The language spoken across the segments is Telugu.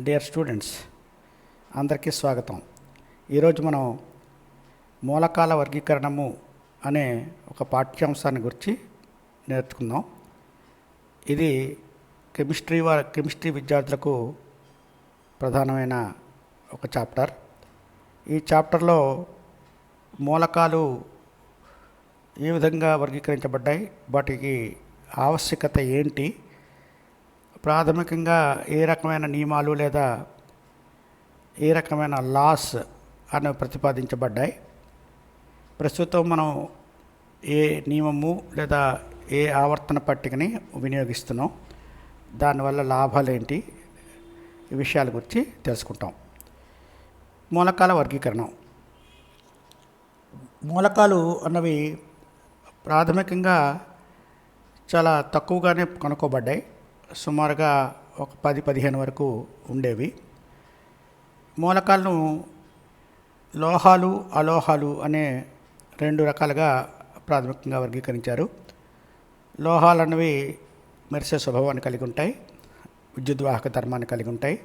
డియర్ స్టూడెంట్స్ అందరికీ స్వాగతం. ఈరోజు మనం మూలకాల వర్గీకరణము అనే ఒక పాఠ్యాంశాన్ని గురించి నేర్చుకుందాం. ఇది కెమిస్ట్రీ వా కెమిస్ట్రీ విద్యార్థులకు ప్రధానమైన ఒక చాప్టర్. ఈ చాప్టర్లో మూలకాలు ఏ విధంగా వర్గీకరించబడ్డాయి వాటికి ఆవశ్యకత ఏంటి ప్రాథమికంగా ఏ రకమైన నియమాలు లేదా ఏ రకమైన లాస్ అనేవి ప్రతిపాదించబడ్డాయి. ప్రస్తుతం మనం ఏ నియమము లేదా ఏ ఆవర్తన పట్టికని వినియోగిస్తున్నాం. దానివల్ల లాభాలు ఏంటి ఈ విషయాల గురించి తెలుసుకుంటాం. మూలకాల వర్గీకరణం. మూలకాలు అన్నవి ప్రాథమికంగా చాలా తక్కువగానే కనుక్కోబడ్డాయి. సుమారుగా ఒక పది పదిహేను వరకు ఉండేవి. మూలకాలను లోహాలు అలోహాలు అనే రెండు రకాలుగా ప్రాథమికంగా వర్గీకరించారు. లోహాలు అన్నవి మెరిసే స్వభావాన్ని కలిగి ఉంటాయి విద్యుద్వాహక ధర్మాన్ని కలిగి ఉంటాయి.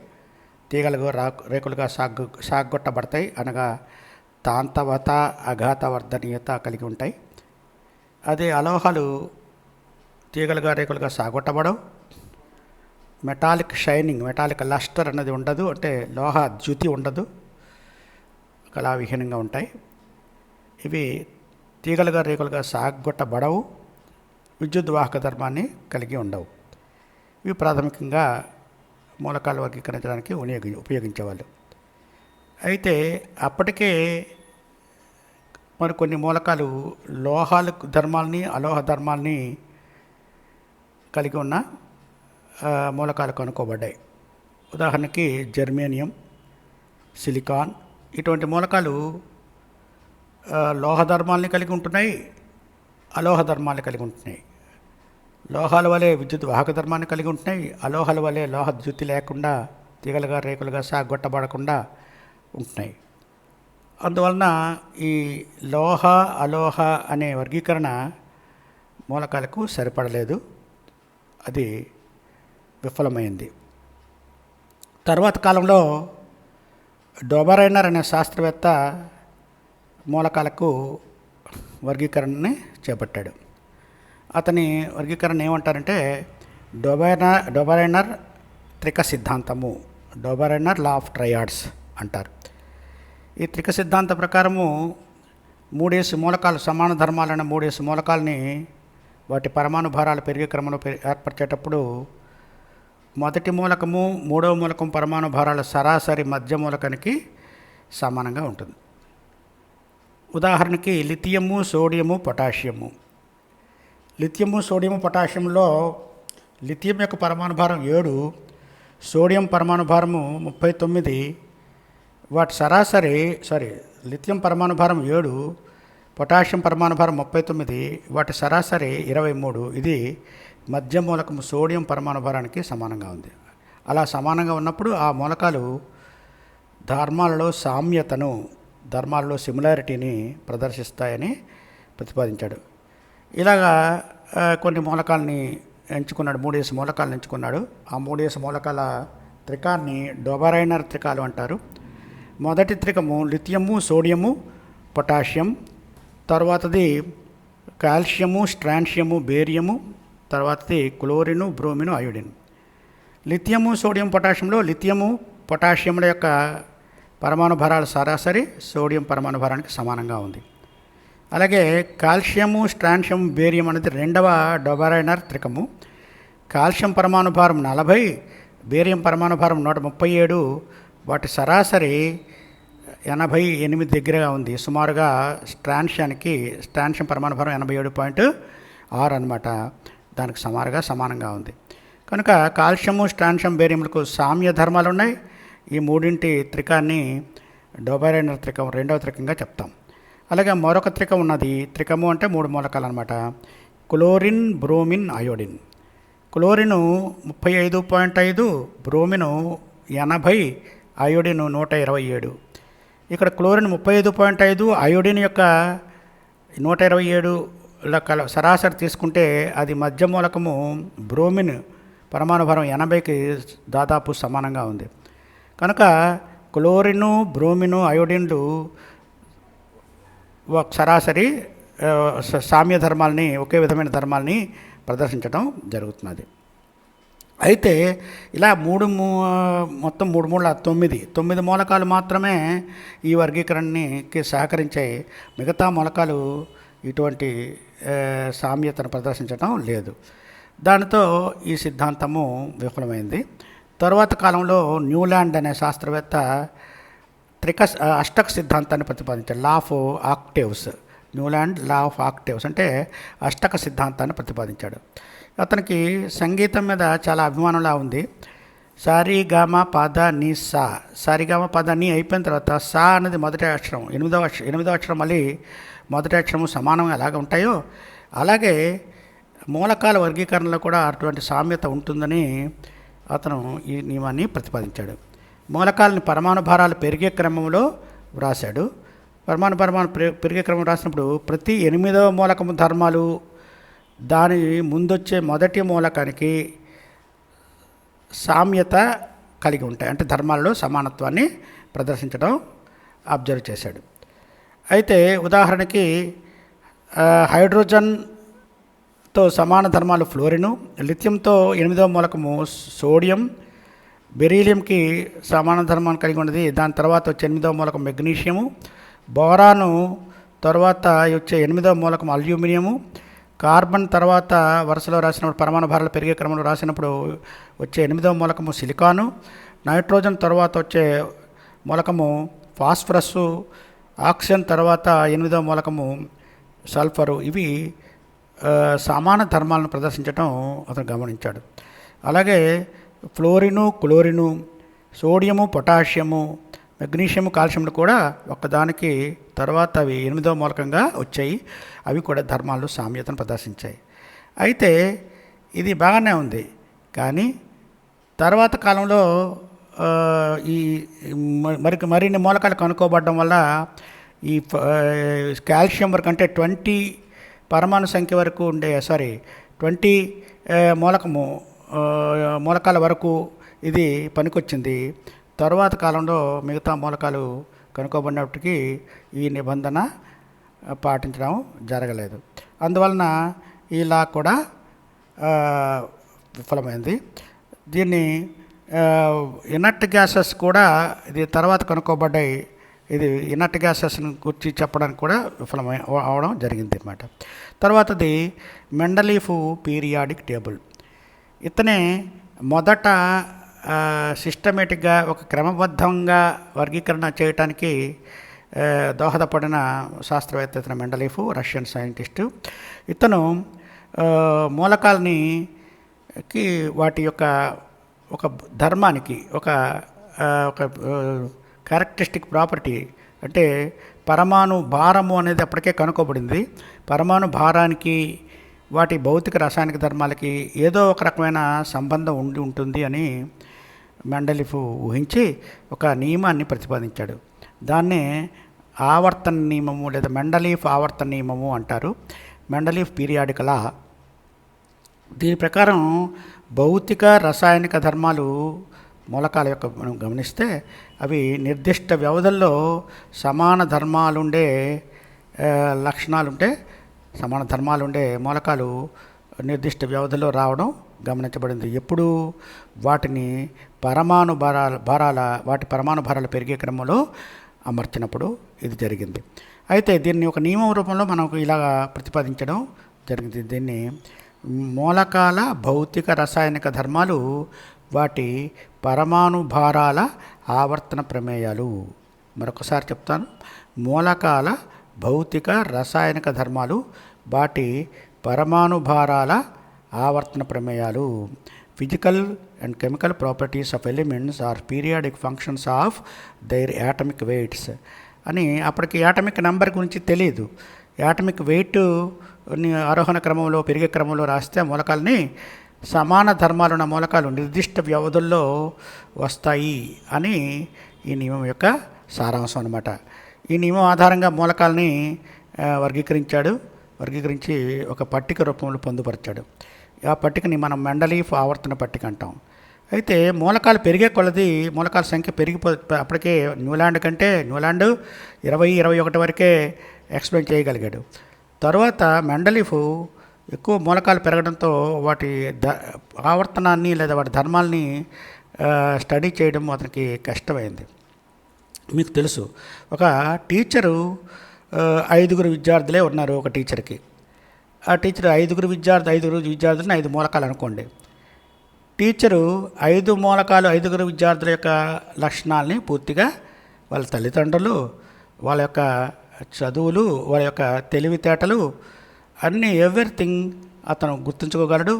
తీగలుగా రా రేకులుగా సాగు సాగొట్టబడతాయి అనగా తాంతవత అఘాతవర్ధనీయత కలిగి ఉంటాయి. అదే అలోహాలు తీగలుగా రేకులుగా సాగొట్టబడవు మెటాలిక్ షైనింగ్ మెటాలిక్ లస్టర్ అనేది ఉండదు. అంటే లోహ ద్యుతి ఉండదు. కళావిహీనంగా ఉంటాయి. ఇవి తీగలుగా రేకులుగా సాగొట్టబడవు. విద్యుత్ వాహక ధర్మాన్ని కలిగి ఉండవు. ఇవి ప్రాథమికంగా మూలకాలు వర్గీకరించడానికి వినియోగి ఉపయోగించేవాళ్ళు. అయితే అప్పటికే మరి కొన్ని మూలకాలు లోహాల ధర్మాలని అలోహ ధర్మాల్ని కలిగి ఉన్న మూలకాలు కనుక్కోబడ్డాయి. ఉదాహరణకి జర్మేనియం సిలికాన్ ఇటువంటి మూలకాలు లోహ ధర్మాలని కలిగి ఉంటున్నాయి అలోహ ధర్మాన్ని కలిగి ఉంటున్నాయి. లోహాల వలె విద్యుత్ వాహక ధర్మాన్ని కలిగి ఉంటున్నాయి అలోహాల వలె లోహ ద్యుతి లేకుండా తీగలుగా రేకులుగా సాగొట్టబడకుండా ఉంటున్నాయి. అందువలన ఈ లోహ అలోహ అనే వర్గీకరణ మూలకాలకు సరిపడలేదు. అది విఫలమైంది. తర్వాత కాలంలో డోబరైనర్ అనే శాస్త్రవేత్త మూలకాలకు వర్గీకరణని చేపట్టాడు. అతని వర్గీకరణ ఏమంటారంటే డొబైనర్ డొబరైనర్ త్రిక సిద్ధాంతము డొబరైనర్ లా ఆఫ్ ట్రయాడ్స్ అంటారు. ఈ త్రిక సిద్ధాంత ప్రకారము మూడేసి మూలకాలు సమాన ధర్మాలైన మూడేసి మూలకాలని వాటి పరమాణు భారాలు పెరిగే క్రమంలో ఏర్పరిచేటప్పుడు మొదటి మూలకము మూడవ మూలకం పరమాణు భారాల సరాసరి మధ్య మూలకానికి సమానంగా ఉంటుంది. ఉదాహరణకి lithium sodium potassium. Lithium sodium పొటాషియంలో lithium యొక్క పరమాణు భారం ఏడు సోడియం పరమాణు భారము ముప్పై తొమ్మిది వాటి సరాసరి సారీ లిథియం పరమాణు భారం ఏడు పొటాషియం పరమాణు భారం ముప్పై తొమ్మిది వాటి సరాసరి ఇరవై మూడు. ఇది మధ్య మూలకం సోడియం పరమాణు భారానికి సమానంగా ఉంది. అలా సమానంగా ఉన్నప్పుడు ఆ మూలకాలు ధర్మాలలో సామ్యతను ధర్మాలలో సిమిలారిటీని ప్రదర్శిస్తాయని ప్రతిపాదించాడు. ఇలాగా కొన్ని మూలకాలని ఎంచుకున్నాడు మూడేసి మూలకాలను ఎంచుకున్నాడు. ఆ మూడేసి మూలకాల త్రికాన్ని డొబరైనర్ త్రికాలు అంటారు. మొదటి త్రికము లిథియము సోడియము పొటాషియం. తర్వాతది కాల్షియము స్ట్రాన్షియము బేరియము తర్వాతది chlorine bromine iodine. Lithium sodium పొటాషియంలో lithium పొటాషియంల యొక్క పరమాణు భారాల సరాసరి సోడియం పరమాణు భారానికి సమానంగా ఉంది. అలాగే కాల్షియము స్ట్రాన్షియం బేరియం అనేది రెండవ డొబరైనర్ త్రికము. కాల్షియం పరమాణు భారం నలభై బేరియం పరమాణు భారం నూట ముప్పై ఏడు వాటి సరాసరి ఎనభై ఎనిమిది దగ్గరగా ఉంది. సుమారుగా స్ట్రాన్షియానికి స్ట్రాన్షియం పరమాణు భారం ఎనభై ఏడు పాయింట్ ఆరు అనమాట దానికి సుమారుగా సమానంగా ఉంది. కనుక కాల్షియము స్ట్రాన్షియం బేరియంలకు సామ్య ధర్మాలు ఉన్నాయి. ఈ మూడింటి త్రికాన్ని డోబైరైన త్రికం రెండవ త్రికంగా చెప్తాం. అలాగే మరొక త్రికం ఉన్నది. త్రికము అంటే మూడు మూలకాలు అనమాట క్లోరిన్ బ్రోమిన్ అయోడిన్. క్లోరిను ముప్పై ఐదు పాయింట్ ఐదు బ్రోమిన్ ఎనభై అయోడిన్ నూట ఇరవై ఏడు. ఇక్కడ క్లోరిన్ ముప్పై ఐదు పాయింట్ ఐదు అయోడిన్ యొక్క నూట ఇరవై ఏడు కల సరాసరి తీసుకుంటే అది మధ్య మూలకము బ్రోమిన్ పరమాణుభారం ఎనభైకి దాదాపు సమానంగా ఉంది. కనుక క్లోరిను బ్రోమిను అయోడిన్లు ఒక సరాసరి సామ్య ధర్మాలని ఒకే విధమైన ధర్మాలని ప్రదర్శించడం జరుగుతున్నది. అయితే ఇలా మూడు మూ- మొత్తం మూడు మూల తొమ్మిది తొమ్మిది మూలకాలు మాత్రమే ఈ వర్గీకరణకి సహకరించాయి. మిగతా మూలకాలు ఇటువంటి సామ్యతను ప్రదర్శించడం లేదు. దానితో ఈ సిద్ధాంతము విఫలమైంది. తరువాత కాలంలో న్యూలాండ్ అనే శాస్త్రవేత్త త్రిక అష్టక సిద్ధాంతాన్ని ప్రతిపాదించాడు. Law of octaves Newland law of octaves అంటే అష్టక సిద్ధాంతాన్ని ప్రతిపాదించాడు. అతనికి సంగీతం మీద చాలా అభిమానంలా ఉంది. సారీగామ పద నీ సా. సారీగామ పద నీ అయిపోయిన తర్వాత సా అనేది మొదటి అక్షరం ఎనిమిదవ అక్షరం ఎనిమిదవ అక్షరం మళ్ళీ మొదటి అక్షరము సమానంగా ఎలాగ ఉంటాయో అలాగే మూలకాల వర్గీకరణలో కూడా అటువంటి సామ్యత ఉంటుందని అతను ఈ నియమాన్ని ప్రతిపాదించాడు. మూలకాలని పరమాణు భారాలు పెరిగే క్రమంలో వ్రాశాడు. పరమాణు పరమాణు పెరిగే క్రమం రాసినప్పుడు ప్రతి ఎనిమిదవ మూలకము ధర్మాలు దాని ముందొచ్చే మొదటి మూలకానికి సామ్యత కలిగి ఉంటాయి. అంటే ధర్మాలలో సమానత్వాన్ని ప్రదర్శించడం అబ్జర్వ్ చేశాడు. అయితే ఉదాహరణకి హైడ్రోజన్తో సమాన ధర్మాలు ఫ్లోరిను లిథియంతో ఎనిమిదవ మూలకము సోడియం బెరీలియంకి సమాన ధర్మాన్ని కలిగి ఉన్నది. దాని తర్వాత వచ్చే ఎనిమిదవ మూలకం మెగ్నీషియము బోరాను తర్వాత వచ్చే ఎనిమిదవ మూలకం అల్యూమినియము కార్బన్ తర్వాత వరుసలో రాసినప్పుడు పరమాణు భారాలు పెరిగే క్రమంలో రాసినప్పుడు వచ్చే ఎనిమిదవ మూలకము సిలికాను నైట్రోజన్ తర్వాత వచ్చే మూలకము ఫాస్ఫరస్సు ఆక్సిజన్ తర్వాత ఎనిమిదవ మూలకము సల్ఫరు ఇవి సమాన ధర్మాలను ప్రదర్శించడం అతను గమనించాడు. అలాగే fluorine chlorine sodium potassium magnesium కాల్షియంలు కూడా ఒకదానికి తర్వాత అవి ఎనిమిదవ మూలకంగా వచ్చాయి. అవి కూడా ధర్మాలు సామ్యతను ప్రదర్శించాయి. అయితే ఇది బాగానే ఉంది. కానీ తర్వాత కాలంలో ఈ మరి మరిన్ని మూలకాలు కనుక్కోబడడం వల్ల ఈ కాల్షియం వరకు అంటే ట్వంటీ పరమాణు సంఖ్య వరకు ఉండే సారీ ట్వంటీ మూలకము మూలకాల వరకు ఇది పనికొచ్చింది. తర్వాత కాలంలో మిగతా మూలకాలు కనుక్కోబడినప్పటికీ ఈ నిబంధన పాటించడం జరగలేదు. అందువలన ఇలా కూడా విఫలమైంది దీన్ని ఇనట్ గ్యాసెస్ కూడా ఇది తర్వాత కనుక్కోబడ్డాయి. ఇది ఇనర్ట్ గ్యాసెస్ని గురించి చెప్పడానికి కూడా విఫలమై అవడం జరిగింది అన్నమాట తర్వాతది మెండలీఫ్ పీరియాడిక్ టేబుల్. ఇతనే మొదట సిస్టమేటిక్గా ఒక క్రమబద్ధంగా వర్గీకరణ చేయటానికి దోహదపడిన శాస్త్రవేత్త ఇతను మెండలీఫ్ రష్యన్ సైంటిస్టు. ఇతను మూలకాలని కి వాటి యొక్క ఒక ధర్మానికి ఒక ఒక క్యారెక్టరిస్టిక్ ప్రాపర్టీ అంటే పరమాణు భారము అనేది అప్పటికే కనుక్కోబడింది. పరమాణు భారానికి వాటి భౌతిక రసాయనిక ధర్మాలకి ఏదో ఒక రకమైన సంబంధం ఉండి ఉంటుంది అని మెండలిఫ్ ఊహించి ఒక నియమాన్ని ప్రతిపాదించాడు. దాన్నే ఆవర్తన నియమము లేదా మెండలీఫ్ ఆవర్తన నియమము అంటారు. మెండలీఫ్ పీరియాడికలా దీని ప్రకారం భౌతిక రసాయనిక ధర్మాలు మూలకాల యొక్క మనం గమనిస్తే అవి నిర్దిష్ట వ్యవధుల్లో సమాన ధర్మాలుండే లక్షణాలుంటే సమాన ధర్మాలుండే మూలకాలు నిర్దిష్ట వ్యవధిలో రావడం గమనించబడింది. ఎప్పుడు వాటిని పరమాణు భారాల భారాల వాటి పరమాణు భారాలు పెరిగే క్రమంలో అమర్చినప్పుడు ఇది జరిగింది. అయితే దీన్ని ఒక నియమం రూపంలో మనకు ఇలాగా ప్రతిపాదించడం జరిగింది. దీన్ని మూలకాల భౌతిక రసాయనిక ధర్మాలు వాటి పరమాణుభారాల ఆవర్తన ప్రమేయాలు. మరొకసారి చెప్తాను. మూలకాల భౌతిక రసాయనిక ధర్మాలు వాటి పరమాణుభారాల ఆవర్తన ప్రమేయాలు. Physical and chemical properties of elements are periodic functions of their atomic weights అని అప్పటికి యాటమిక్ నెంబర్ గురించి తెలియదు యాటమిక్ వెయిట్ ఆరోహణ క్రమంలో పెరిగే క్రమంలో రాస్తే ఆ మూలకాలని సమాన ధర్మాలున్న మూలకాలు నిర్దిష్ట వ్యవధుల్లో వస్తాయి అని ఈ నియమం యొక్క సారాంశం అనమాట ఈ నియమం ఆధారంగా మూలకాలని వర్గీకరించాడు. వర్గీకరించి ఒక పట్టిక రూపంలో పొందుపరిచాడు. ఆ పట్టికని మనం మెండలీఫ్ ఆవర్తన పట్టిక అంటాం. అయితే మూలకాలు పెరిగే కొలది మూలకాల సంఖ్య పెరిగిపో అప్పటికే న్యూలాండ్ కంటే న్యూలాండ్ ఇరవై ఇరవై ఒకటి వరకే ఎక్స్ప్లెయిన్ చేయగలిగాడు. తర్వాత మెండలీఫ్ ఎక్కువ మూలకాలు పెరగడంతో వాటి ద ఆవర్తనాన్ని లేదా వాటి ధర్మాల్ని స్టడీ చేయడం అతనికి కష్టమైంది. మీకు తెలుసు ఒక టీచరు ఐదుగురు విద్యార్థులే ఉన్నారు ఒక టీచర్కి. ఆ టీచర్ ఐదుగురు విద్యార్థి ఐదుగురు విద్యార్థులను ఐదు మూలకాలు అనుకోండి. టీచరు ఐదు మూలకాలు ఐదుగురు విద్యార్థుల యొక్క లక్షణాలని పూర్తిగా వాళ్ళ తల్లిదండ్రులు వాళ్ళ యొక్క చదువులు వారి యొక్క తెలివితేటలు అన్నీ ఎవ్రీథింగ్ అతను గుర్తుంచుకోగలడు.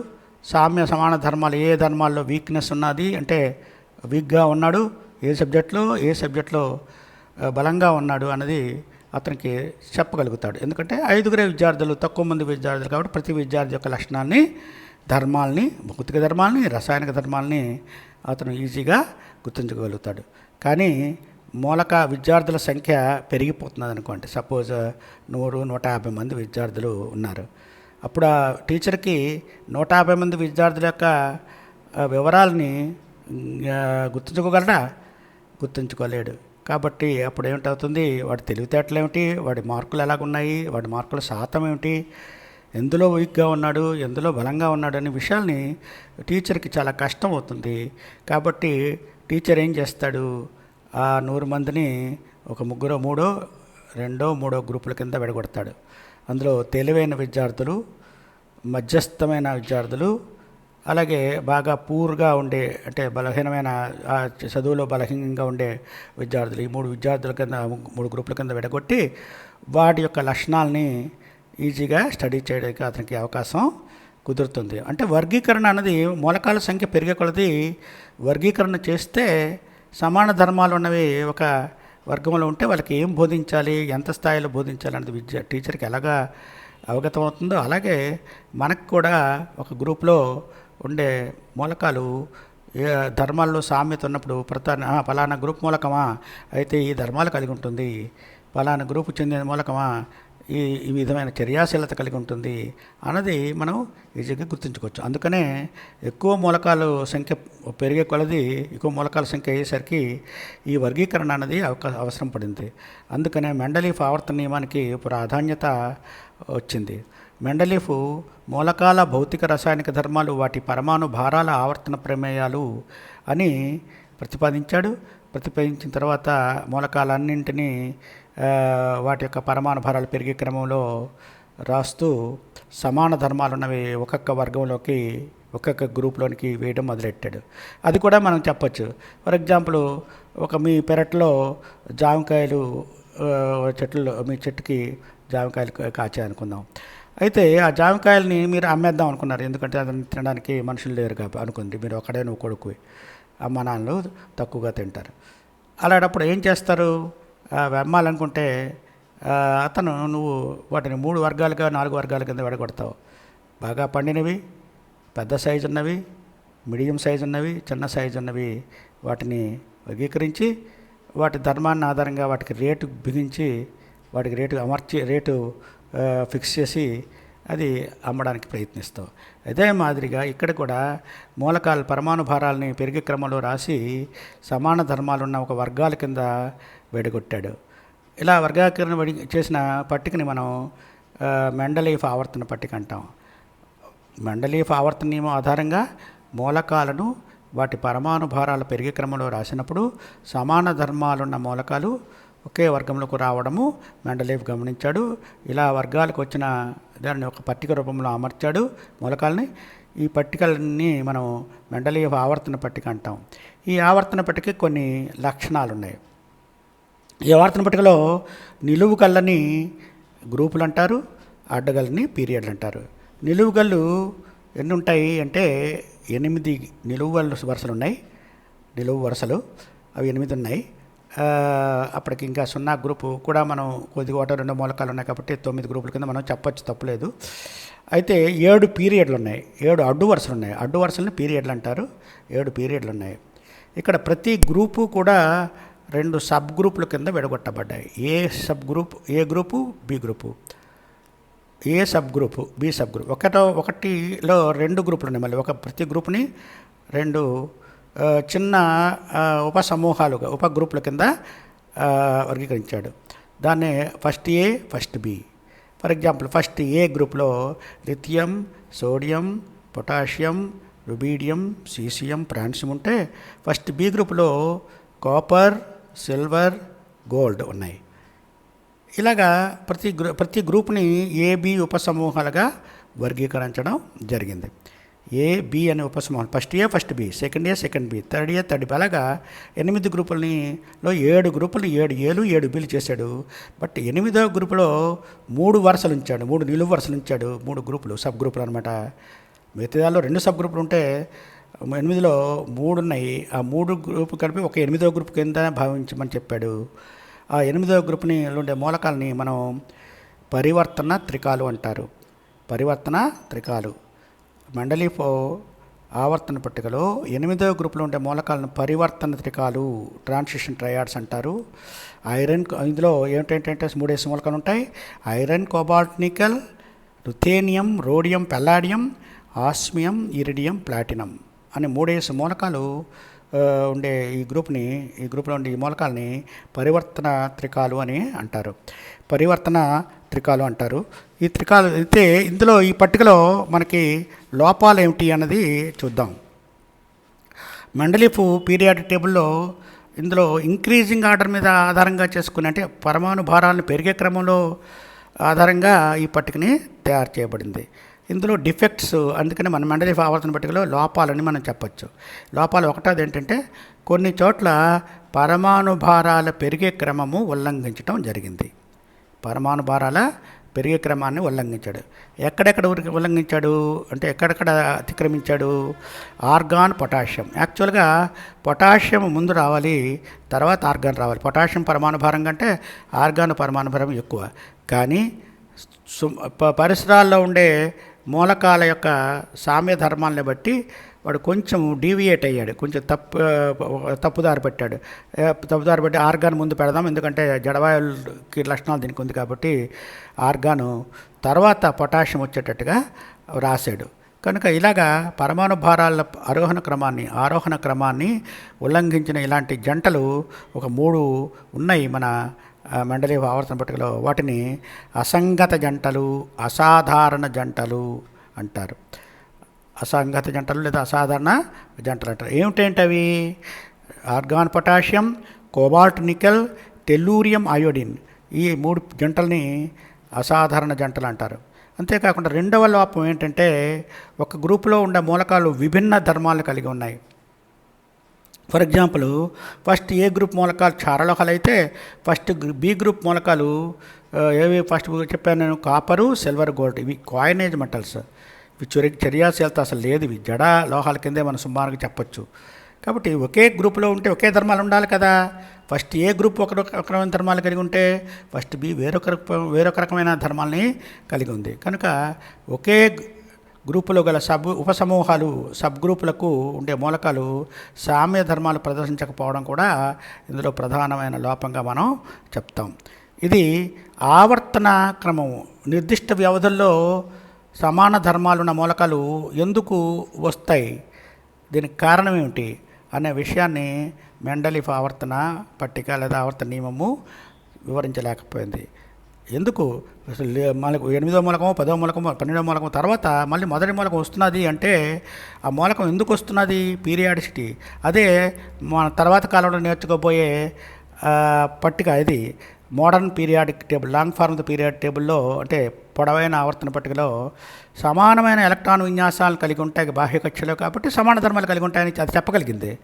సామ్య సమాన ధర్మాలు ఏ ధర్మాల్లో వీక్నెస్ ఉన్నది అంటే వీక్గా ఉన్నాడు ఏ సబ్జెక్ట్లో ఏ సబ్జెక్ట్లో బలంగా ఉన్నాడు అన్నది అతనికి చెప్పగలుగుతాడు. ఎందుకంటే ఐదుగురే విద్యార్థులు తక్కువ మంది విద్యార్థులు కాబట్టి ప్రతి విద్యార్థి యొక్క లక్షణాలని ధర్మాల్ని భౌతిక ధర్మాలని రసాయనిక ధర్మాలని అతను ఈజీగా గుర్తించగలుగుతాడు కానీ మూలక విద్యార్థుల సంఖ్య పెరిగిపోతున్నది అనుకోండి. సపోజ్ నూరు నూట యాభై మంది విద్యార్థులు ఉన్నారు. అప్పుడు ఆ టీచర్కి నూట యాభై మంది విద్యార్థుల యొక్క వివరాలని ఆ, గుర్తుంచుకోలేడు. కాబట్టి అప్పుడు ఏమిటవుతుంది? వాడి తెలివితేటలు ఏమిటి? వాడి మార్కులు ఎలాగున్నాయి? వాడి మార్కుల శాతం ఏమిటి? ఎందులో వీక్గా ఉన్నాడు? ఎందులో బలంగా ఉన్నాడు అనే విషయాల్ని టీచర్కి చాలా కష్టం అవుతుంది. కాబట్టి టీచర్ ఏం చేస్తాడు? ఆ నూరు మందిని ఒక ముగ్గురో మూడో రెండో మూడో గ్రూపుల కింద విడగొడతాడు. అందులో తెలివైన విద్యార్థులు మధ్యస్థమైన విద్యార్థులు అలాగే బాగా పూర్గా ఉండే అంటే బలహీనమైన ఆ చదువులో బలహీనంగా ఉండే విద్యార్థులు ఈ మూడు విద్యార్థుల కింద మూడు గ్రూపుల కింద విడగొట్టి వాటి యొక్క లక్షణాలని ఈజీగా స్టడీ చేయడానికి అతనికి అవకాశం కుదురుతుంది. అంటే వర్గీకరణ అన్నది మూలకాల సంఖ్య పెరిగే కొలది వర్గీకరణ చేస్తే సమాన ధర్మాలు ఉన్నవి ఒక వర్గంలో ఉంటే వాళ్ళకి ఏం బోధించాలి ఎంత స్థాయిలో బోధించాలి అన్నది విద్య టీచర్కి ఎలాగా అవగతం అవుతుందో అలాగే మనకు కూడా ఒక గ్రూప్లో ఉండే మూలకాలు ఏ ధర్మాల్లో సామ్యత ఉన్నప్పుడు ప్రధాన "ఆ, ఫలానా గ్రూప్ మూలకమా అయితే ఈ ధర్మాలు కలిగి ఉంటుంది ఫలానా గ్రూప్ చెందిన మూలకమా ఈ ఈ విధమైన చర్యాశీలత కలిగి ఉంటుంది అన్నది మనం ఈజీగా గుర్తుంచుకోవచ్చు. అందుకనే ఎక్కువ మూలకాలు సంఖ్య పెరిగే కొలది ఎక్కువ మూలకాల సంఖ్య అయ్యేసరికి ఈ వర్గీకరణ అనేది అవకా అవసరం పడింది. అందుకనే మెండలీఫ్ ఆవర్తన నియమానికి ప్రాధాన్యత వచ్చింది. మెండలీఫ్ మూలకాల భౌతిక రసాయనిక ధర్మాలు వాటి పరమాణు భారాల ఆవర్తన ప్రమేయాలు అని ప్రతిపాదించాడు. ప్రతిపాదించిన తర్వాత మూలకాలన్నింటినీ వాటి యొక్క పరమాణు భారాలు పెరిగే క్రమంలో రాస్తూ సమాన ధర్మాలు ఉన్నవి ఒక్కొక్క వర్గంలోకి ఒక్కొక్క గ్రూప్లోనికి వేయడం మొదలెట్టాడు. అది కూడా మనం చెప్పొచ్చు. ఫర్ ఎగ్జాంపుల్ ఒక మీ పెరట్లో జామకాయలు చెట్లు మీ చెట్టుకి జామకాయలు కాచాయనుకుందాం. కాచాయి అనుకుందాం అయితే ఆ జామకాయలని మీరు అమ్మేద్దాం అనుకున్నారు. ఎందుకంటే అదని తినడానికి మనుషులు లేరు కాబట్టి అనుకుంది. మీరు ఒకడే నువ్వు కొడుకు అమ్మ నాన్నలు తక్కువగా తింటారు. అలాంటప్పుడు ఏం చేస్తారు? అమ్మాలనుకుంటే అతను నువ్వు వాటిని మూడు వర్గాలుగా నాలుగు వర్గాల కింద విడగొడతావు. బాగా పండినవి పెద్ద సైజు ఉన్నవి మీడియం సైజు ఉన్నవి చిన్న సైజు ఉన్నవి. వాటిని వర్గీకరించి వాటి ధర్మాన్ని ఆధారంగా వాటికి రేటు బిగించి వాటికి రేటు అమర్చి రేటు ఫిక్స్ చేసి అది అమ్మడానికి ప్రయత్నిస్తావు. అదే మాదిరిగా ఇక్కడ కూడా మూలకాలు పరమాణు భారాలని పెరిగే క్రమంలో రాసి సమాన ధర్మాలున్న ఒక వర్గాల కింద విడగొట్టాడు. ఇలా వర్గాకరణ చేసిన పట్టికని మనం మెండలీఫ్ ఆవర్తన పట్టిక అంటాం. మెండలీఫ్ ఆవర్తన నియమం ఆధారంగా మూలకాలను వాటి పరమాణు భారాల పెరిగే క్రమంలో రాసినప్పుడు సమాన ధర్మాలున్న మూలకాలు ఒకే వర్గంలోకి రావడము మెండలీఫ్ గమనించాడు. ఇలా వర్గాలకు వచ్చిన దాన్ని ఒక పట్టిక రూపంలో అమర్చాడు మూలకాలని. ఈ పట్టికలన్నీ మనం మెండలీఫ్ ఆవర్తన పట్టిక అంటాం. ఈ ఆవర్తన పట్టిక కొన్ని లక్షణాలు ఉన్నాయి ఈ వార్తను పట్టికలో నిలువు కళ్ళని గ్రూపులు అంటారు అడ్డగల్ని పీరియడ్లు అంటారు. నిలువు గళ్ళు ఎన్ని ఉంటాయి అంటే ఎనిమిది నిలువు వరుసలు ఉన్నాయి. నిలువు వరుసలు అవి ఎనిమిది ఉన్నాయి. అప్పటికి ఇంకా సున్నా గ్రూపు కూడా మనం కొద్దిగా ఒకటో రెండు మూలకాలు ఉన్నాయి కాబట్టి తొమ్మిది గ్రూపుల కింద మనం చెప్పొచ్చు తప్పలేదు. అయితే ఏడు పీరియడ్లు ఉన్నాయి. ఏడు అడ్డు వరుసలు ఉన్నాయి. అడ్డు వరుసలని పీరియడ్లు అంటారు. ఏడు పీరియడ్లు ఉన్నాయి. ఇక్కడ ప్రతి గ్రూపు కూడా రెండు సబ్ గ్రూపుల కింద విడగొట్టబడ్డాయి. A sub group A group? B group. A sub group? B sub group. ఒకటో ఒకటిలో రెండు గ్రూపులు ఉన్నాయి. మళ్ళీ ఒక ప్రతి గ్రూప్ని రెండు చిన్న ఉప సమూహాలుగా ఉప గ్రూపుల కింద వర్గీకరించాడు. దాన్ని first A first B. For example first A గ్రూప్లో lithium sodium potassium rubidium caesium francium ఉంటే ఫస్ట్ బి గ్రూప్లో కాపర్ సిల్వర్ గోల్డ్ ఉన్నాయి. ఇలాగా ప్రతి గ్రూ ప్రతి గ్రూప్ని ఏబి ఉపసమూహాలుగా వర్గీకరించడం జరిగింది. ఏ బి అనే ఉపసమూహం first A first B second A second B third A third B అలాగా ఎనిమిది గ్రూపులని లో ఏడు గ్రూపులు ఏడు ఏలు ఏడు బిలు చేశాడు. బట్ ఎనిమిదో గ్రూపులో మూడు వరుసలు ఉంచాడు మూడు నిలువు వరుసలు ఉంచాడు మూడు గ్రూపులు సబ్ గ్రూపులు అనమాట మిగతాలో రెండు సబ్ గ్రూపులు ఉంటే ఎనిమిదిలో మూడు ఉన్నాయి ఆ మూడు గ్రూప్ కలిపి ఒక ఎనిమిదో గ్రూప్ కింద భావించమని చెప్పాడు. ఆ ఎనిమిదో గ్రూప్ని ఉండే మూలకాలని మనం పరివర్తన త్రికాలు అంటారు. పరివర్తన త్రికాలు. మండలిఫో ఆవర్తన పట్టికలో ఎనిమిదో గ్రూప్లో ఉండే మూలకాలను పరివర్తన త్రికాలు ట్రాన్సిషన్ ట్రయాడ్స్ అంటారు. ఐరన్ ఇందులో ఏంటంటే మూడేసి మూలకాలు ఉంటాయి. Iron cobalt nickel ruthenium rhodium palladium osmium iridium platinum. అని మూడేసి మూలకాలు ఉండే ఈ గ్రూప్ని ఈ గ్రూప్లో ఉండే ఈ మూలకాలని పరివర్తన త్రికాలు అని అంటారు. పరివర్తన త్రికాలు అంటారు. ఈ త్రికాలు అయితే ఇందులో ఈ పట్టికలో మనకి లోపాలు ఏమిటి అన్నది చూద్దాం. మండలిఫ్ పీరియాడిక్ టేబుల్లో ఇందులో ఇంక్రీజింగ్ ఆర్డర్ మీద ఆధారంగా చేసుకుని అంటే పరమాణు భారాలను పెరిగే క్రమంలో ఆధారంగా ఈ పట్టికని తయారు చేయబడింది. ఇందులో డిఫెక్ట్స్ అందుకని మన మండలిఫ్ ఆవర్తన పట్టికలో లోపాలని మనం చెప్పచ్చు. లోపాలు ఒకటోది ఏంటంటే కొన్ని చోట్ల పరమాణుభారాల పెరిగే క్రమము ఉల్లంఘించడం జరిగింది. పరమాణుభారాల పెరిగే క్రమాన్ని ఉల్లంఘించాడు. ఎక్కడెక్కడ ఊరికి ఉల్లంఘించాడు? అంటే ఎక్కడెక్కడ అతిక్రమించాడు? Argon potassium. యాక్చువల్గా పొటాషియం ముందు రావాలి తర్వాత ఆర్గాన్ రావాలి. పొటాషియం పరమాణుభారం కంటే ఆర్గాన్ పరమాణుభారం ఎక్కువ. కానీ సు పరిసరాల్లో ఉండే మూలకాల యొక్క సామ్య ధర్మాలని బట్టి వాడు కొంచెం డీవియేట్ అయ్యాడు. కొంచెం తప్పు తప్పుదారి పెట్టాడు. తప్పుదారి పెట్టి ఆర్గాన్ ముందు పెడదాం. ఎందుకంటే జడవాయులకి లక్షణాలు దీనికి ఉంది కాబట్టి ఆర్గాను తర్వాత పొటాషియం వచ్చేటట్టుగా రాశాడు. కనుక ఇలాగా పరమాణు భారాల ఆరోహణ క్రమాన్ని ఆరోహణ క్రమాన్ని ఉల్లంఘించిన ఇలాంటి జంటలు ఒక మూడు ఉన్నాయి మన మండలి ఆవర్తన పట్టికలో వాటిని అసంగత జంటలు అసాధారణ జంటలు అంటారు. అసంగత జంటలు లేదా అసాధారణ జంటలు అంటారు. ఏమిటేంటవి? అవి argon potassium cobalt nickel tellurium iodine ఈ మూడు జంటల్ని అసాధారణ జంటలు అంటారు. అంతేకాకుండా రెండవ లోపం ఏంటంటే ఒక గ్రూపులో ఉండే మూలకాలు విభిన్న ధర్మాలు కలిగి ఉన్నాయి. For example first A group మూలకాలు క్షారలోహాలు అయితే ఫస్ట్ బి గ్రూప్ మూలకాలు ఏవి ఫస్ట్ చెప్పాను నేను కాపరు సిల్వర్ గోల్డ్ ఇవి కాయినేజ్ మెటల్స్ ఇవి చొరి చర్యాశీలత అసలు లేదు ఇవి జడ లోహాల కిందే మనం సుమారుగా చెప్పొచ్చు. కాబట్టి ఒకే గ్రూప్లో ఉంటే ఒకే ధర్మాలు ఉండాలి కదా. ఫస్ట్ ఏ గ్రూప్ ఒక రకమైన ధర్మాలు కలిగి ఉంటే ఫస్ట్ బి వేరొక వేరొక రకమైన ధర్మాలని కలిగి ఉంది. కనుక ఒకే గ్రూపులో గల సబ్ ఉపసమూహాలు సబ్ గ్రూపులకు ఉండే మూలకాలు సామ్య ధర్మాలు ప్రదర్శించకపోవడం కూడా ఇందులో ప్రధానమైన లోపంగా మనం చెప్తాం. ఇది ఆవర్తన క్రమము నిర్దిష్ట వ్యవధుల్లో సమాన ధర్మాలున్న మూలకాలు ఎందుకు వస్తాయి? దీనికి కారణం ఏమిటి? అనే విషయాన్ని మెండలిఫ్ ఆవర్తన పట్టిక లేదా ఆవర్తన నియమము వివరించలేకపోయింది. ఎందుకు? మనకు ఎనిమిదో మూలకం పదో మూలకమో పన్నెండో మూలకము తర్వాత మళ్ళీ మొదటి మూలకం వస్తున్నది అంటే ఆ మూలకం ఎందుకు వస్తున్నది? పీరియాడిసిటీ. అదే మన తర్వాత కాలంలో నేర్చుకోబోయే పట్టిక ఇది. Modern periodic table long form periodic టేబుల్లో అంటే పొడవైన ఆవర్తన పట్టికలో సమానమైన ఎలక్ట్రాన్ విన్యాసాలు కలిగి ఉంటాయి బాహ్య కక్షలో కాబట్టి సమాన ధర్మాలు కలిగి ఉంటాయని అది చెప్పగలిగింది.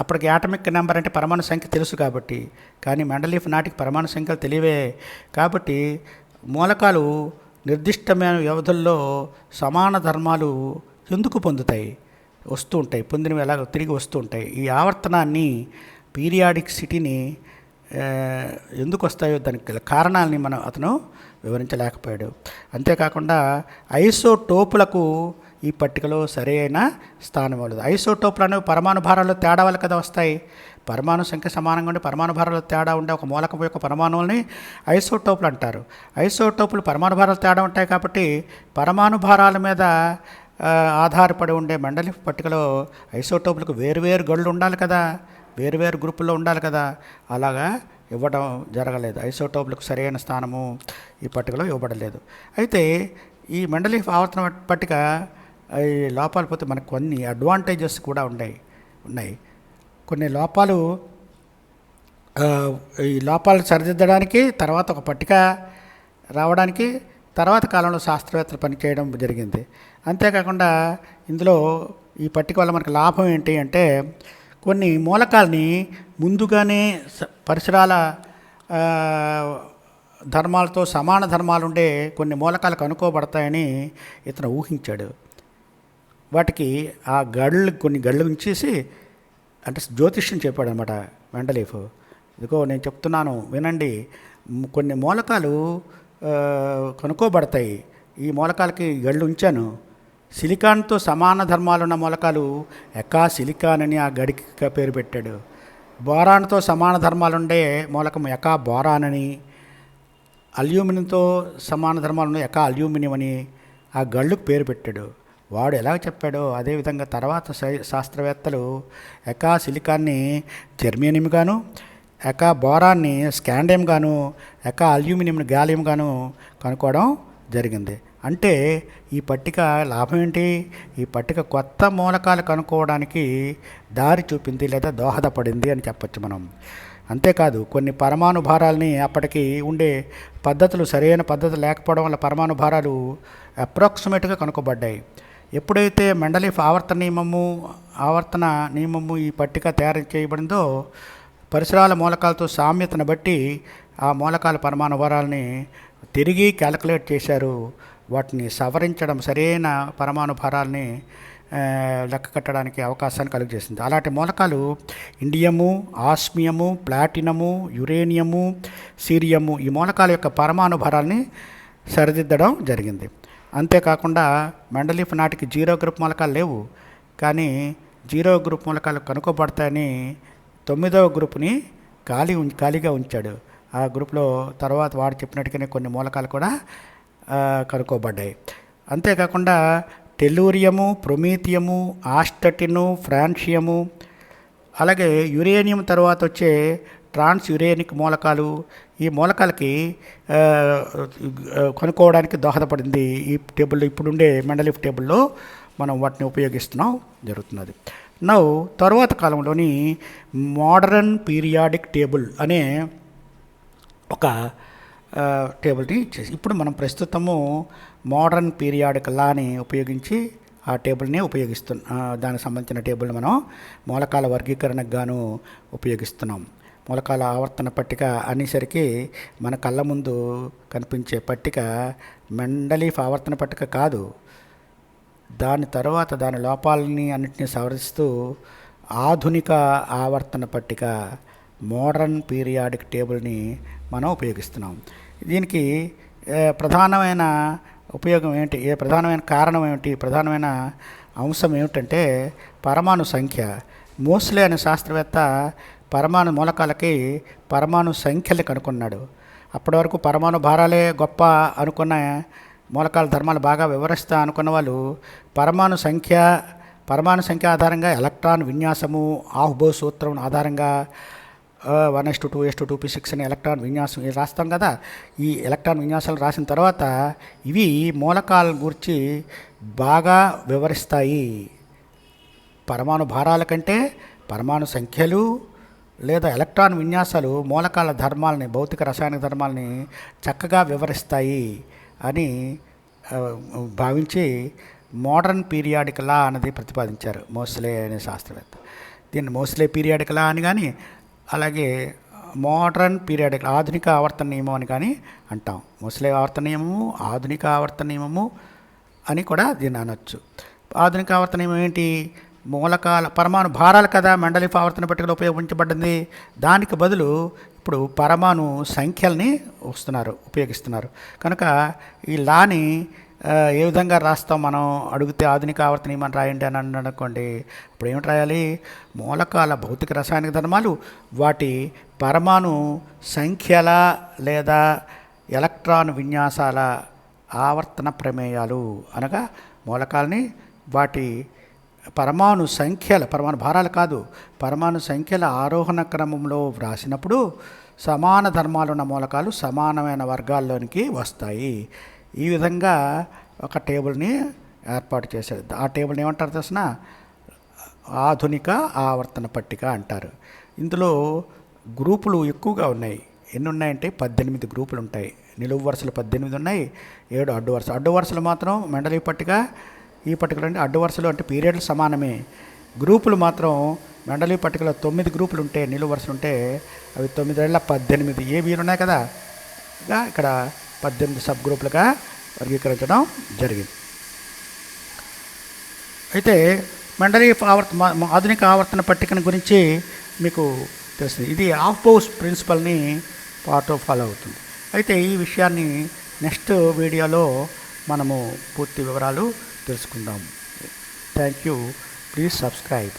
అప్పటికి యాటమిక్ నెంబర్ అంటే పరమాణు సంఖ్య తెలుసు కాబట్టి కానీ మెండలీఫ్ నాటికి పరమాణు సంఖ్యలు తెలివే. కాబట్టి మూలకాలు నిర్దిష్టమైన వ్యవధుల్లో సమాన ధర్మాలు ఎందుకు పొందుతాయి? వస్తూ ఉంటాయి. పొందినవి ఎలా తిరిగి వస్తూ ఉంటాయి. ఈ ఆవర్తనాన్ని పీరియాడిక్ సిటీని ఎందుకు వస్తాయో దానికి గల కారణాలని మనం అతను వివరించలేకపోయాడు. అంతేకాకుండా ఐసోటోపులకు ఈ పట్టికలో సరైన స్థానం వాళ్ళు ఐసోటోపులు అనేవి పరమాణు భారాల్లో తేడా వల్ల కదా వస్తాయి? పరమాణు సంఖ్య సమానంగా ఉండి పరమాణు భారాల్లో తేడా ఉండే ఒక మూలకం యొక్క పరమాణువుల్ని ఐసోటోపులు అంటారు. ఐసోటోపులు పరమాణు భారాలు తేడా ఉంటాయి కాబట్టి పరమాణు భారాల మీద ఆధారపడి ఉండే మెండలిఫ్ పట్టికలో ఐసోటోపులకు వేరువేరు గళ్ళు ఉండాలి కదా? వేరువేరు గ్రూపుల్లో ఉండాలి కదా? అలాగా ఇవ్వడం జరగలేదు. ఐసోటోపులకు సరైన స్థానము ఈ పట్టికలో ఇవ్వబడలేదు. అయితే ఈ మెండలిఫ్ ఆవర్తన పట్టిక లోపాలు పోతే మనకు కొన్ని అడ్వాంటేజెస్ కూడా ఉన్నాయి ఉన్నాయి. కొన్ని లోపాలు ఈ లోపాలు సరిదిద్దడానికి తర్వాత ఒక పట్టిక రావడానికి తర్వాత కాలంలో శాస్త్రవేత్తలు పనిచేయడం జరిగింది. అంతేకాకుండా ఇందులో ఈ పట్టిక వల్ల మనకు లాభం ఏంటి అంటే కొన్ని మూలకాలని ముందుగానే స- పరిసరాల ధర్మాలతో సమాన ధర్మాలు ఉండే కొన్ని మూలకాలు కనుక్కోబడతాయని ఇతను ఊహించాడు. వాటికి ఆ గళ్ళు కొన్ని గళ్ళు ఉంచేసి అంటే జ్యోతిష్యం చెప్పాడు అనమాట మెండలీఫ్. ఇదిగో నేను చెప్తున్నాను వినండి. కొన్ని మూలకాలు కనుక్కోబడతాయి. ఈ మూలకాలకి గళ్ళు ఉంచాను. సిలికాన్తో సమాన ధర్మాలున్న మూలకాలు ఎకా సిలికాన్ అని ఆ గడికి పేరు పెట్టాడు. బోరాన్తో సమాన ధర్మాలుండే మూలకం ఎకా బోరాన్ అని అల్యూమినియంతో సమాన ధర్మాలు ఎకా అల్యూమినియం అని ఆ గళ్ళుకు పేరు పెట్టాడు. వాడు ఎలా చెప్పాడో అదేవిధంగా తర్వాత శాస్త్రవేత్తలు ఎకా సిలికాన్ని జర్మేనియంగాను ఎకా బోరాన్ని స్కాండియంగాను ఎకా అల్యూమినియంని గాలియంగాను కనుక్కోవడం జరిగింది. అంటే ఈ పట్టిక లాభం ఏంటి? ఈ పట్టిక కొత్త మూలకాలు కనుక్కోవడానికి దారి చూపింది లేదా దోహదపడింది అని చెప్పొచ్చు మనం. అంతేకాదు కొన్ని పరమాణు భారాలని అప్పటికి ఉండే పద్ధతులు సరైన పద్ధతి లేకపోవడం వల్ల పరమాణు భారాలు అప్రాక్సిమేట్గా కనుక్కోబడ్డాయి. ఎప్పుడైతే మెండలీఫ్ ఆవర్తన నియమము ఆవర్తన నియమము ఈ పట్టిక తయారు చేయబడిందో పరిసరాల మూలకాలతో సామ్యతను బట్టి ఆ మూలకాల పరమాణు భారాలని తిరిగి క్యాలిక్యులేట్ చేశారు. వాటిని సవరించడం సరైన పరమాణు భారాలని లెక్క కట్టడానికి అవకాశాన్ని కలుగజేసింది. అలాంటి మూలకాలు ఇండియము ఆస్మియము ప్లాటినము యురేనియము సీరియము ఈ మూలకాల యొక్క పరమాణు భారాలని సరిదిద్దడం జరిగింది. అంతేకాకుండా మెండలీఫ్ నాటికి జీరో గ్రూప్ మూలకాలు లేవు. కానీ జీరో గ్రూప్ మూలకాలు కనుక్కోబడతాయని తొమ్మిదవ గ్రూప్ని ఖాళీ ఉం- ఖాళీగా ఉంచాడు. ఆ గ్రూప్లో తర్వాత వాడు చెప్పినట్టుగానే కొన్ని మూలకాలు కూడా కనుక్కోబడ్డాయి అంతేకాకుండా టెల్లూరియము ప్రొమీథియము ఆస్టటిను ఫ్రాన్షియము అలాగే యురేనియం తర్వాత వచ్చే ట్రాన్స్ యురేనిక్ మూలకాలు. ఈ మూలకాలకి కొనుక్కోవడానికి దోహదపడింది ఈ టేబుల్లో ఇప్పుడుండే మెండలిఫ్ టేబుల్లో మనం వాటిని ఉపయోగిస్తున్నాం జరుగుతున్నది. నౌ తరువాత కాలంలోని మోడరన్ పీరియాడిక్ టేబుల్ అనే ఒక టేబుల్ని చేసి ఇప్పుడు మనం ప్రస్తుతము మోడర్న్ పీరియాడిక్ లాని ఉపయోగించి ఆ టేబుల్ని ఉపయోగిస్తున్నాం దానికి సంబంధించిన టేబుల్ని మనం మూలకాల వర్గీకరణకు గాను ఉపయోగిస్తున్నాం. మూలకాల ఆవర్తన పట్టిక అనేసరికి మన కళ్ళ ముందు కనిపించే పట్టిక మెండలీఫ్ ఆవర్తన పట్టిక కాదు. దాని తర్వాత దాని లోపాలని అన్నిటిని సవరిస్తూ ఆధునిక ఆవర్తన పట్టిక మోడర్న్ పీరియాడిక్ టేబుల్ని మనం ఉపయోగిస్తున్నాం. దీనికి ప్రధానమైన ఉపయోగం ఏంటి ఏ ప్రధానమైన కారణం ఏమిటి ప్రధానమైన అంశం ఏమిటంటే పరమాణు సంఖ్య. మోస్లే అనే శాస్త్రవేత్త పరమాణు మూలకాలకి పరమాణు సంఖ్యలు కనుక్కున్నాడు. అప్పటి వరకు పరమాణు భారాలే గొప్ప అనుకున్న మూలకాల ధర్మాలు బాగా వివరిస్తా అనుకున్న వాళ్ళు పరమాణు సంఖ్య పరమాణు సంఖ్య ఆధారంగా ఎలక్ట్రాన్ విన్యాసము ఆహుబో సూత్రం ఆధారంగా one S two two S two two P six అనే ఎలక్ట్రాన్ విన్యాసం ఇది రాస్తాం కదా. ఈ ఎలక్ట్రాన్ విన్యాసాలు రాసిన తర్వాత ఇవి మూలకాల గురించి బాగా వివరిస్తాయి. పరమాణు భారాల కంటే పరమాణు సంఖ్యలు లేదా ఎలక్ట్రాన్ విన్యాసాలు మూలకాల ధర్మాలని భౌతిక రసాయనిక ధర్మాలని చక్కగా వివరిస్తాయి అని భావించి మోడర్న్ పీరియాడికలా అన్నది ప్రతిపాదించారు మోస్లే అనే శాస్త్రవేత్త. దీన్ని మోస్లే పీరియాడికలా అని కానీ అలాగే మోడర్న్ పీరియాడిక్ ఆధునిక ఆవర్తన నియమం అని కానీ అంటాం. మోస్లే ఆవర్తన నియమము ఆధునిక ఆవర్తన నియమము అని కూడా దీన్ని అనొచ్చు. ఆధునిక ఆవర్తన నియమం ఏంటి? మూలకాల పరమాణు భారాలు కదా మెండలిఫ్ ఆవర్తన పట్టికలో ఉపయోగించబడింది. దానికి బదులు ఇప్పుడు పరమాణు సంఖ్యల్ని వస్తున్నారు ఉపయోగిస్తున్నారు. కనుక ఈ లాని ఏ విధంగా రాస్తాం మనం? అడిగితే ఆధునిక ఆవర్తన ఏమని రాయండి అని అనుకోండి. ఇప్పుడు ఏమిటి రాయాలి? మూలకాల భౌతిక రసాయనిక ధర్మాలు వాటి పరమాణు సంఖ్యల లేదా ఎలక్ట్రాన్ విన్యాసాల ఆవర్తన ప్రమేయాలు అనగా మూలకాలని వాటి పరమాణు సంఖ్యల పరమాణు భారాలు కాదు పరమాణు సంఖ్యల ఆరోహణ క్రమంలో వ్రాసినప్పుడు సమాన ధర్మాలున్న మూలకాలు సమానమైన వర్గాల్లోనికి వస్తాయి. ఈ విధంగా ఒక టేబుల్ని ఏర్పాటు చేశారు. ఆ టేబుల్ని ఏమంటారు తెలిసిన? ఆధునిక ఆవర్తన పట్టిక అంటారు. ఇందులో గ్రూపులు ఎక్కువగా ఉన్నాయి. ఎన్ని ఉన్నాయంటే పద్దెనిమిది గ్రూపులు ఉంటాయి. నిలువు వరుసలు పద్దెనిమిది ఉన్నాయి. ఏడు అడ్డు వరుస అడ్డు వరుసలు మాత్రం మెండలి పట్టిక ఈ పట్టికలు అంటే అడ్డు వరుసలు అంటే పీరియడ్లు సమానమే. గ్రూపులు మాత్రం మెండలి పట్టికలో తొమ్మిది గ్రూపులు ఉంటే నిలువు వరుసలు ఉంటే అవి తొమ్మిదేళ్ళ పద్దెనిమిది. ఏ వీరు ఉన్నాయి కదా? ఇంకా ఇక్కడ పద్దెనిమిది సబ్ గ్రూపులుగా వర్గీకరించడం జరిగింది. అయితే మండలి ఆవర్త ఆధునిక ఆవర్తన పట్టికను గురించి మీకు తెలుస్తుంది. ఇది ఆఫ్ బౌస్ ప్రిన్సిపల్ని పార్ట్ ఫాలో అవుతుంది. అయితే ఈ విషయాన్ని నెక్స్ట్ వీడియోలో మనము పూర్తి వివరాలు తెలుసుకుందాం. Thank you please subscribe